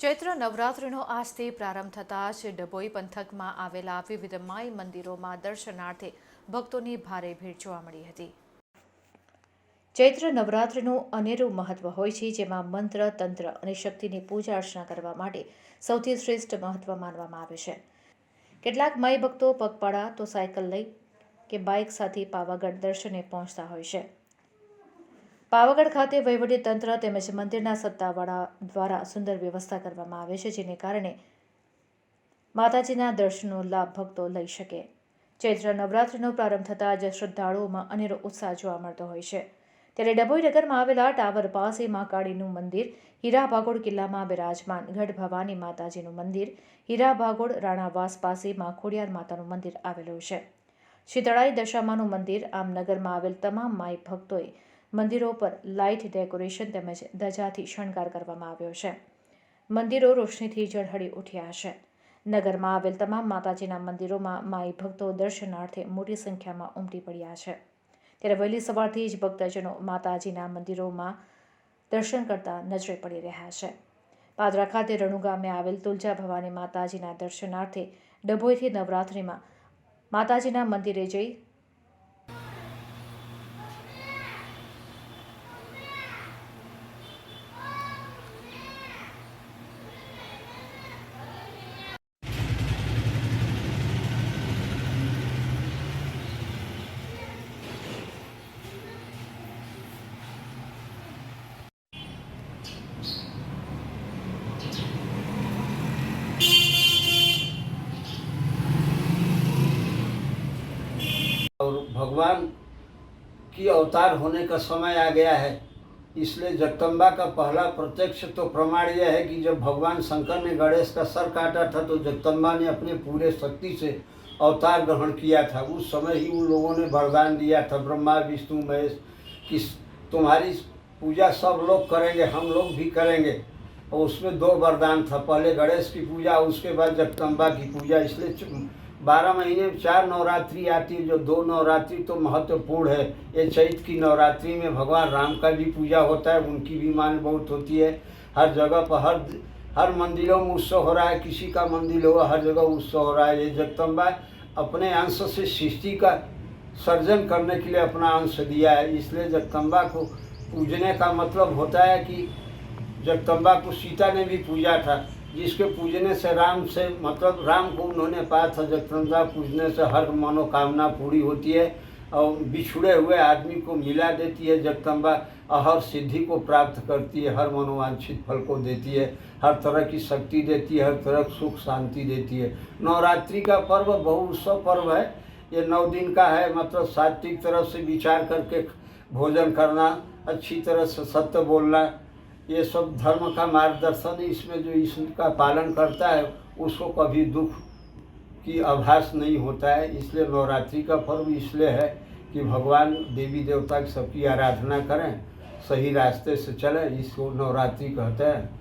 ચૈત્ર નવરાત્રિનો આજથી પ્રારંભ થતાં જ ડભોઈ પંથકમાં આવેલા વિવિધ માઈ મંદિરોમાં દર્શનાર્થે ભક્તોની ભારે ભીડ જોવા મળી હતી. ચૈત્ર નવરાત્રિનું અનેરું મહત્વ હોય છે, જેમાં મંત્ર, તંત્ર અને શક્તિની પૂજા અર્ચના કરવા માટે સૌથી શ્રેષ્ઠ મહત્વ માનવામાં આવે છે. કેટલાક મય ભક્તો પગપાળા, તો સાયકલ લઈ કે બાઇક સાથે પાવાગઢ દર્શને પહોંચતા હોય છે. પાવાગઢ ખાતે વહીવટી તંત્ર તેમજ મંદિરના સત્તાવાળા દ્વારા સુંદર વ્યવસ્થા કરવામાં આવે છે, જેને કારણે માતાજીના દર્શનનો લાભ ભક્તો લઈ શકે. ચૈત્ર નવરાત્રિનો પ્રારંભ થતાં જ શ્રદ્ધાળુઓમાં અનેરો ઉત્સાહ જોવા મળતો હોય છે. ત્યારે ડભોઈ નગરમાં આવેલા ટાવર પાસે મહાકાળીનું મંદિર, હીરા ભાગોળ કિલ્લામાં બિરાજમાન ગઢ ભવાની માતાજીનું મંદિર, હીરા ભાગોળ રાણાવાસ પાસે મા ખોડિયાર માતાનું મંદિર આવેલું છે. શીતળાઈ દશામાનું મંદિર આમ નગરમાં આવેલ તમામ માઈ ભક્તોએ મંદિરો પર લાઇટ ડેકોરેશન તેમજ ધજાથી શણગાર કરવામાં આવ્યો છે. મંદિરો રોશનીથી ઝળહળી ઉઠ્યા છે. નગરમાં આવેલ તમામ માતાજીના મંદિરોમાં માઈ ભક્તો દર્શનાર્થે મોટી સંખ્યામાં ઉમટી પડ્યા છે. ત્યારે વહેલી સવારથી જ ભક્તજનો માતાજીના મંદિરોમાં દર્શન કરતા નજરે પડી રહ્યા છે. પાદરા ખાતે રણુ ગામે આવેલ તુલજા ભવાની માતાજીના દર્શનાર્થે ડભોઈથી નવરાત્રિમાં માતાજીના મંદિરે જઈ भगवान की अवतार होने का समय आ गया है। इसलिए जगदम्बा का पहला प्रत्यक्ष तो प्रमाण यह है कि जब भगवान शंकर ने गणेश का सर काटा था तो जगदम्बा ने अपने पूरे शक्ति से अवतार ग्रहण किया था। उस समय ही उन लोगों ने वरदान दिया था, ब्रह्मा, विष्णु, महेश कि तुम्हारी पूजा सब लोग करेंगे, हम लोग भी करेंगे। और उसमें दो वरदान था, पहले गणेश की पूजा, उसके बाद जगदम्बा की पूजा। इसलिए बारह महीने में चार नवरात्रि आती है, जो दो नवरात्रि तो महत्वपूर्ण है। ये चैत की नवरात्रि में भगवान राम का भी पूजा होता है, उनकी भी मान बहुत होती है। हर जगह पर, हर हर मंदिरों में उत्सव हो रहा है, किसी का मंदिर होगा, हर जगह उत्सव हो रहा है। ये जगदम्बा अपने अंश से सृष्टि का सर्जन करने के लिए अपना अंश दिया है। इसलिए जगदम्बा को पूजने का मतलब होता है कि जगदम्बा को सीता ने भी पूजा था। जिसके पूजने से राम से मतलब राम को उन्होंने पाया था जगदम्बा पूजने से हर मनोकामना पूरी होती है और बिछुड़े हुए आदमी को मिला देती है जगदम्बा और हर सिद्धि को प्राप्त करती है, हर मनोवांछित फल को देती है, हर तरह की शक्ति देती है, हर तरह की सुख शांति देती है। नवरात्रि का पर्व बहु उत्सव पर्व है, ये नौ दिन का है मतलब सात्विक तरफ़ से विचार करके भोजन करना, अच्छी तरह से सत्य बोलना ये सब धर्म का मार्गदर्शन इसमें जो इसका पालन करता है, उसको कभी दुख की आभास नहीं होता है। इसलिए नवरात्रि का पर्व इसलिए है कि भगवान देवी देवता की सबकी आराधना करें, सही रास्ते से चलें, इसको नवरात्रि कहते हैं।